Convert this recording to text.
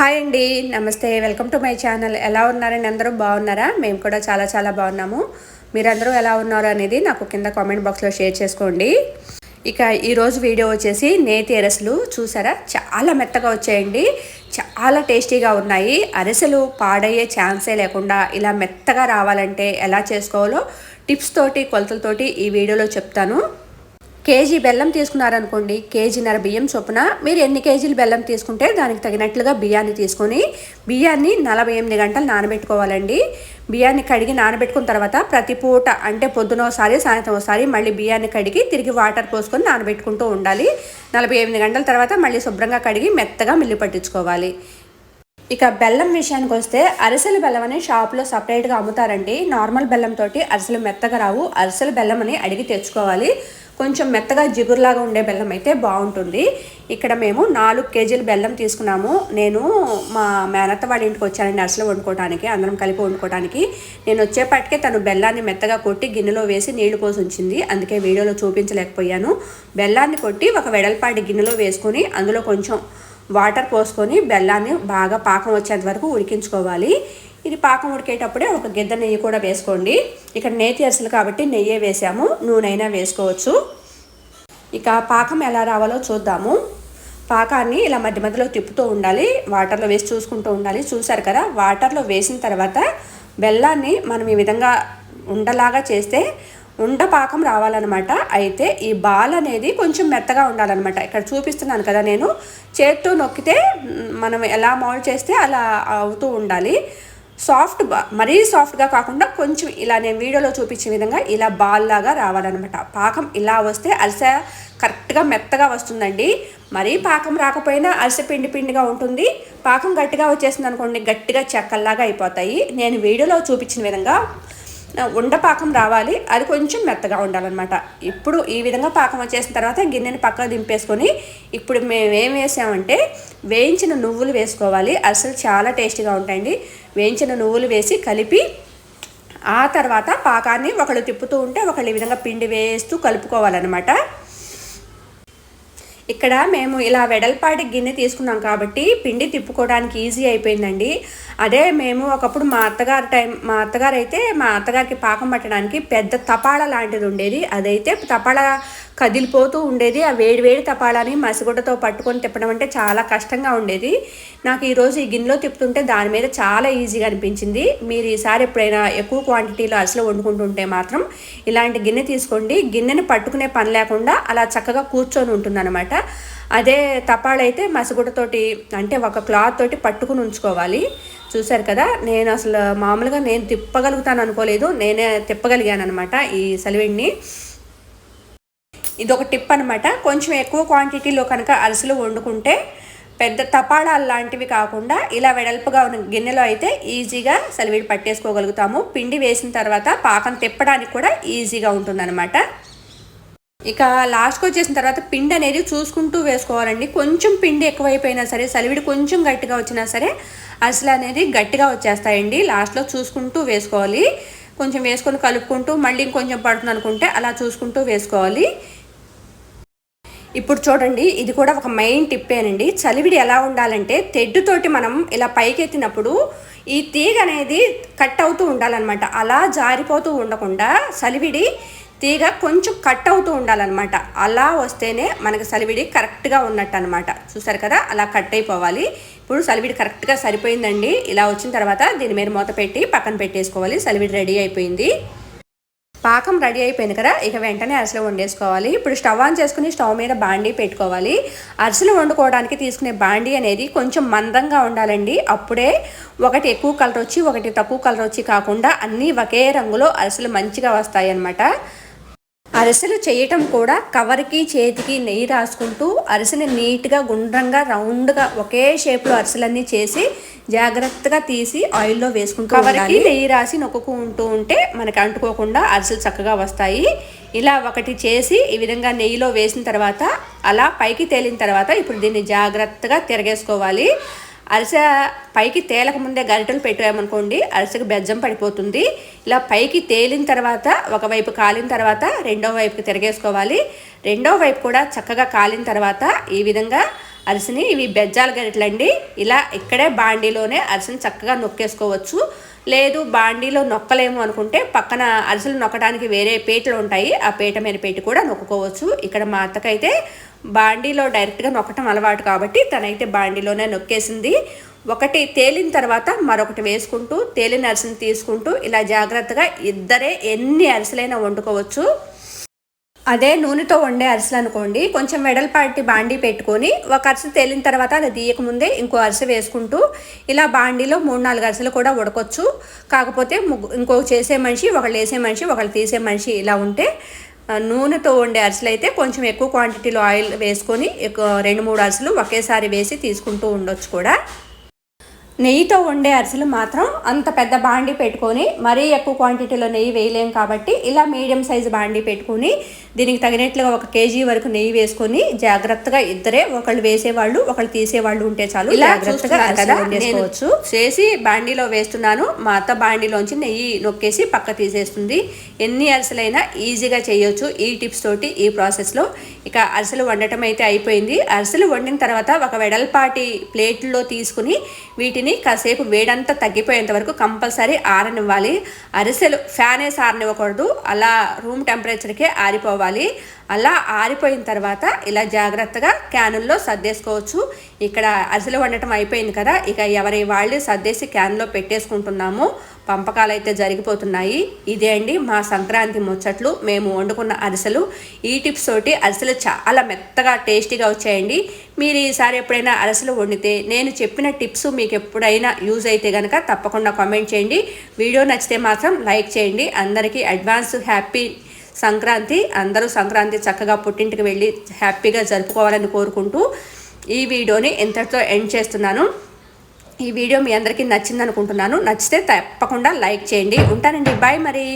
Hi అండి నమస్తే welcome to my channel. ఎలా ఉన్నారండి అందరూ? బాగున్నారా? మేము కూడా చాలా చాలా బాగున్నాము. మీరందరూ ఎలా ఉన్నారు అనేది నాకు కింద కామెంట్ బాక్స్లో షేర్ చేసుకోండి. ఇక ఈరోజు వీడియో వచ్చేసి నేతి అరసలు. చూసారా? చాలా మెత్తగా వచ్చాయండి. చాలా టేస్టీగా ఉన్నాయి. అరిసెలు పాడయ్యే ఛాన్సే లేకుండా ఇలా మెత్తగా రావాలంటే ఎలా చేసుకోవాలో టిప్స్ తోటి కొలతలతోటి ఈ వీడియోలో చెప్తాను. కేజీ బెల్లం తీసుకున్నారనుకోండి కేజీన్నర బియ్యం చొప్పున మీరు ఎన్ని కేజీలు బెల్లం తీసుకుంటే దానికి తగినట్లుగా బియ్యాన్ని తీసుకొని బియ్యాన్ని నలభై ఎనిమిది గంటలు నానబెట్టుకోవాలండి. బియ్యాన్ని కడిగి నానబెట్టుకున్న తర్వాత ప్రతి పూట అంటే పొద్దున ఒకసారి సాయంత్రం ఒకసారి మళ్ళీ బియ్యాన్ని కడిగి తిరిగి వాటర్ పోసుకొని నానబెట్టుకుంటూ ఉండాలి. నలభై ఎనిమిది గంటల తర్వాత మళ్ళీ శుభ్రంగా కడిగి మెత్తగా మిల్లి పట్టించుకోవాలి. ఇక బెల్లం విషయానికి వస్తే అరిసెల బెల్లం అని షాప్లో సపరేట్గా అమ్ముతారండి. నార్మల్ బెల్లం తోటి అరిసెలు మెత్తగా రావు. అరిసెల బెల్లం అని అడిగి తెచ్చుకోవాలి. కొంచెం మెత్తగా జిగురులాగా ఉండే బెల్లం అయితే బాగుంటుంది. ఇక్కడ మేము నాలుగు కేజీల బెల్లం తీసుకున్నాము. నేను మా మేనత్త వాడి ఇంటికి వచ్చాను నర్సులు వండుకోవడానికి అందరం కలిపి వండుకోవడానికి నేను వచ్చేపాటికే తను బెల్లాన్ని మెత్తగా కొట్టి గిన్నెలో వేసి నీళ్ళు పోసి ఉంచింది. అందుకే వీడియోలో చూపించలేకపోయాను. బెల్లాన్ని కొట్టి ఒక వెడల్పాటి గిన్నెలో వేసుకొని అందులో కొంచెం వాటర్ పోసుకొని బెల్లాన్ని బాగా పాకం వచ్చేంత వరకు ఉడికించుకోవాలి. ఇది పాకం ఉడికేటప్పుడే ఒక గిద్ద నెయ్యి కూడా వేసుకోండి. ఇక్కడ నేతి అరిసెలు కాబట్టి నెయ్యే వేసాము. నూనెైనా వేసుకోవచ్చు. ఇక పాకం ఎలా రావాలో చూద్దాము. పాకాన్ని ఇలా మధ్య మధ్యలో తిప్పుతూ ఉండాలి. వాటర్లో వేసి చూసుకుంటూ ఉండాలి. చూసారు కదా వాటర్లో వేసిన తర్వాత బెల్లాన్ని మనం ఈ విధంగా ఉండలాగా చేస్తే ఉండ పాకం రావాలన్నమాట. అయితే ఈ బాల్ అనేది కొంచెం మెత్తగా ఉండాలన్నమాట. ఇక్కడ చూపిస్తున్నాను కదా నేను. చేత్తో నొక్కితే మనం ఎలా మౌల్డ్ చేస్తే అలా అవుతూ ఉండాలి. సాఫ్ట్ మరీ సాఫ్ట్గా కాకుండా కొంచెం ఇలా నేను వీడియోలో చూపించే విధంగా ఇలా బాల్ లాగా రావాలన్నమాట. పాకం ఇలా వస్తే అరిసె కరెక్ట్గా మెత్తగా వస్తుందండి. మరీ పాకం రాకపోయినా అరిసె పిండి పిండిగా ఉంటుంది. పాకం గట్టిగా వచ్చేసింది అనుకోండి గట్టిగా చెక్కల్లాగా అయిపోతాయి. నేను వీడియోలో చూపించిన విధంగా ఉండపాకం రావాలి. అది కొంచెం మెత్తగా ఉండాలన్నమాట. ఇప్పుడు ఈ విధంగా పాకం వచ్చేసిన తర్వాత గిన్నెని పక్కన దింపేసుకొని ఇప్పుడు మేము ఏం వేసామంటే వేయించిన నువ్వులు వేసుకోవాలి. అసలు చాలా టేస్టీగా ఉంటాయండి. వేయించిన నువ్వులు వేసి కలిపి ఆ తర్వాత పాకాన్ని ఒకళ్ళు తిప్పుతూ ఉంటే ఒకళ్ళు ఈ విధంగా పిండి వేస్తూ కలుపుకోవాలన్నమాట. ఇక్కడ మేము ఇలా వెడల్పాటి గిన్నె తీసుకున్నాం కాబట్టి పిండి తిప్పుకోవడానికి ఈజీ అయిపోయిందండి. అదే మేము ఒకప్పుడు మా అత్తగారు టైం మా అత్తగారు అయితే మా అత్తగారికి పాకం పట్టడానికి పెద్ద తపాళ లాంటిది ఉండేది. అదైతే తపాళ కదిలిపోతూ ఉండేది. ఆ వేడి వేడి తపాలని మసిగుడ్డతో పట్టుకొని తిప్పడం అంటే చాలా కష్టంగా ఉండేది. నాకు ఈరోజు ఈ గిన్నెలో తిప్పుతుంటే దాని మీద చాలా ఈజీగా అనిపించింది. మీరు ఈసారి ఎప్పుడైనా ఎక్కువ క్వాంటిటీలో అసలు వండుకుంటుంటే మాత్రం ఇలాంటి గిన్నె తీసుకోండి. గిన్నెని పట్టుకునే పని లేకుండా అలా చక్కగా కూర్చొని ఉంటుందన్నమాట. అదే తపాలైతే మసిగుడ్డతోటి అంటే ఒక క్లాత్ తోటి పట్టుకుని ఉంచుకోవాలి. చూశారు కదా నేను అసలు మామూలుగా నేను తిప్పగలుగుతాను అనుకోలేదు. నేనే తిప్పగలిగాను అనమాట ఈ సలివిడిని. ఇది ఒక టిప్ అనమాట కొంచెం ఎక్కువ క్వాంటిటీలో కనుక అరిసెలు వండుకుంటే పెద్ద తపాడాలు లాంటివి కాకుండా ఇలా వెడల్పుగా ఉన్న గిన్నెలో అయితే ఈజీగా సెలవిడి పట్టేసుకోగలుగుతాము. పిండి వేసిన తర్వాత పాకం తిప్పడానికి కూడా ఈజీగా ఉంటుందన్నమాట. ఇక లాస్ట్కి వచ్చేసిన తర్వాత పిండి అనేది చూసుకుంటూ వేసుకోవాలండి. కొంచెం పిండి ఎక్కువైపోయినా సరే సలివిడి కొంచెం గట్టిగా వచ్చినా సరే అసలు అనేది గట్టిగా వచ్చేస్తాయండి. లాస్ట్లో చూసుకుంటూ వేసుకోవాలి. కొంచెం వేసుకొని కలుపుకుంటూ మళ్ళీ ఇంకొంచెం పడుతుంది అనుకుంటే అలా చూసుకుంటూ వేసుకోవాలి. ఇప్పుడు చూడండి ఇది కూడా ఒక మెయిన్ టిప్పేనండి చలివిడి ఎలా ఉండాలంటే తెడ్డుతోటి మనం ఇలా పైకెత్తినప్పుడు ఈ తీగ అనేది కట్ అవుతూ ఉండాలన్నమాట. అలా జారిపోతూ ఉండకుండా చలివిడి తీగ కొంచెం కట్ అవుతూ ఉండాలన్నమాట. అలా వస్తేనే మనకి సలివిడి కరెక్ట్గా ఉన్నట్టు అనమాట చూసారు కదా? అలా కట్ అయిపోవాలి. ఇప్పుడు సలివిడి కరెక్ట్గా సరిపోయిందండి. ఇలా వచ్చిన తర్వాత దీని మీద మూత పెట్టి పక్కన పెట్టేసుకోవాలి. సలివిడి రెడీ అయిపోయింది. పాకం రెడీ అయిపోయింది కదా ఇక వెంటనే అరిసెలు వండేసుకోవాలి. ఇప్పుడు స్టవ్ ఆన్ చేసుకుని స్టవ్ మీద బాండీ పెట్టుకోవాలి. అరిసెలు వండుకోవడానికి తీసుకునే బాండీ అనేది కొంచెం మందంగా ఉండాలండి. అప్పుడే ఒకటి ఎక్కువ కలర్ వచ్చి ఒకటి తక్కువ కలర్ వచ్చి కాకుండా అన్నీ ఒకే రంగులో అరిసెలు మంచిగా వస్తాయి అన్నమాట అరిసెలు చేయటం కూడా కవర్కి చేతికి నెయ్యి రాసుకుంటూ అరిసెని నీట్గా గుండ్రంగా రౌండ్గా ఒకే షేప్లో అరిసెలన్నీ చేసి జాగ్రత్తగా తీసి ఆయిల్లో వేసుకుంటూ కవర్కి నెయ్యి రాసి నొక్కుంటూ ఉంటే మనకి అంటుకోకుండా అరిసెలు చక్కగా వస్తాయి. ఇలా ఒకటి చేసి ఈ విధంగా నెయ్యిలో వేసిన తర్వాత అలా పైకి తేలిన తర్వాత ఇప్పుడు దీన్ని జాగ్రత్తగా తిరగేసుకోవాలి. అరిసె పైకి తేలక ముందే గరిటెలు పెట్టామనుకోండి అరిసెకి బెజ్జం పడిపోతుంది. ఇలా పైకి తేలిన తర్వాత ఒకవైపు కాలిన తర్వాత రెండో వైపుకి తిరగేసుకోవాలి. రెండో వైపు కూడా చక్కగా కాలిన తర్వాత ఈ విధంగా అరిసిని ఇవి బెజ్జాల గరిటలండి. ఇలా ఇక్కడే బాండీలోనే అరిసిని చక్కగా నొక్కేసుకోవచ్చు. లేదు బాండీలో నొక్కలేము అనుకుంటే పక్కన అరిసెలు నొక్కడానికి వేరే పీటలు ఉంటాయి. ఆ పీట మీద పెట్టి కూడా నొక్కుకోవచ్చు. ఇక్కడ మా అత్తకైతే బాండీలో డైరెక్ట్గా నొక్కటం అలవాటు కాబట్టి తనైతే బాండీలోనే నొక్కేసింది. ఒకటి తేలిన తర్వాత మరొకటి వేసుకుంటూ తేలిన అరిసెలు తీసుకుంటూ ఇలా జాగ్రత్తగా ఇద్దరే ఎన్ని అరిసెలైనా వండుకోవచ్చు. అదే నూనెతో వండే అరిసెలు అనుకోండి. కొంచెం వెడల్పాటి బాండీ పెట్టుకొని ఒక అరిసె తేలిన తర్వాత అది తీయక ముందే ఇంకో అరిసె వేసుకుంటూ ఇలా బాండీలో మూడు నాలుగు అరిసెలు కూడా ఉడకొచ్చు. కాకపోతే ముగ్గు ఇంకో చేసే మనిషి ఒకళ్ళు వేసే మనిషి ఒకళ్ళు తీసే మనిషి ఇలా ఉంటే నూనెతో వండే అరిసెలు అయితే కొంచెం ఎక్కువ క్వాంటిటీలో ఆయిల్ వేసుకొని ఎక్కువ రెండు మూడు అరిసెలు ఒకేసారి వేసి తీసుకుంటూ ఉండొచ్చు కూడా. నెయ్యితో వండే అరిసెలు మాత్రం అంత పెద్ద బాండి పెట్టుకొని మరీ ఎక్కువ క్వాంటిటీలో నెయ్యి వేయలేం కాబట్టి ఇలా మీడియం సైజు బాండి పెట్టుకొని దీనికి తగినట్లుగా ఒక కేజీ వరకు నెయ్యి వేసుకొని జాగ్రత్తగా ఇద్దరే ఒకళ్ళు వేసేవాళ్ళు ఒకళ్ళు తీసేవాళ్ళు ఉంటే చాలు. ఇలా జాగ్రత్తగా కదా, చేసి బాండీలో వేస్తున్నాను. మా అత్త బాండీలోంచి నెయ్యి నొక్కేసి పక్క తీసేస్తుంది. ఎన్ని అరిసెలైనా ఈజీగా చేయొచ్చు ఈ టిప్స్ తోటి ఈ ప్రాసెస్లో ఇక అరిసెలు వండటం అయితే అయిపోయింది. అరిసెలు వండిన తర్వాత ఒక వెడల్పాటి ప్లేట్లో తీసుకుని వీటిని కాసేపు వేడంతా తగ్గిపోయేంత వరకు కంపల్సరీ ఆరనివ్వాలి. అరిసెలు ఫ్యాన్ వేసి ఆరనివ్వకూడదు. అలా రూమ్ టెంపరేచర్కే ఆరిపోవాలి. అలా ఆరిపోయిన తర్వాత ఇలా జాగ్రత్తగా క్యానుల్లో సర్దేసుకోవచ్చు. ఇక్కడ అరిసెలు వండటం అయిపోయింది కదా ఇక ఎవరి వాళ్ళు సర్దేసి క్యాన్లో పెట్టేసుకుంటున్నాము. పంపకాలు అయితే జరిగిపోతున్నాయి. ఇదే అండి మా సంక్రాంతి ముచ్చట్లు. మేము వండుకున్న అరిసెలు ఈ టిప్స్ తోటి అరిసెలు చాలా మెత్తగా టేస్టీగా వచ్చాయండి. మీరు ఈసారి ఎప్పుడైనా అరిసెలు వండితే నేను చెప్పిన టిప్స్ మీకు ఎప్పుడైనా యూజ్ అయితే కనుక తప్పకుండా కామెంట్ చేయండి. వీడియో నచ్చితే మాత్రం లైక్ చేయండి. అందరికీ అడ్వాన్స్ హ్యాపీ సంక్రాంతి. అందరూ సంక్రాంతి చక్కగా పుట్టింటికి వెళ్ళి హ్యాపీగా జరుపుకోవాలని కోరుకుంటూ ఈ వీడియోని ఇంతటితో ఎండ్ చేస్తున్నాను. ఈ వీడియో మీ అందరికీ నచ్చింది అనుకుంటున్నాను నచ్చితే తప్పకుండా లైక్ చేయండి. ఉంటానండి. బాయ్ మరి.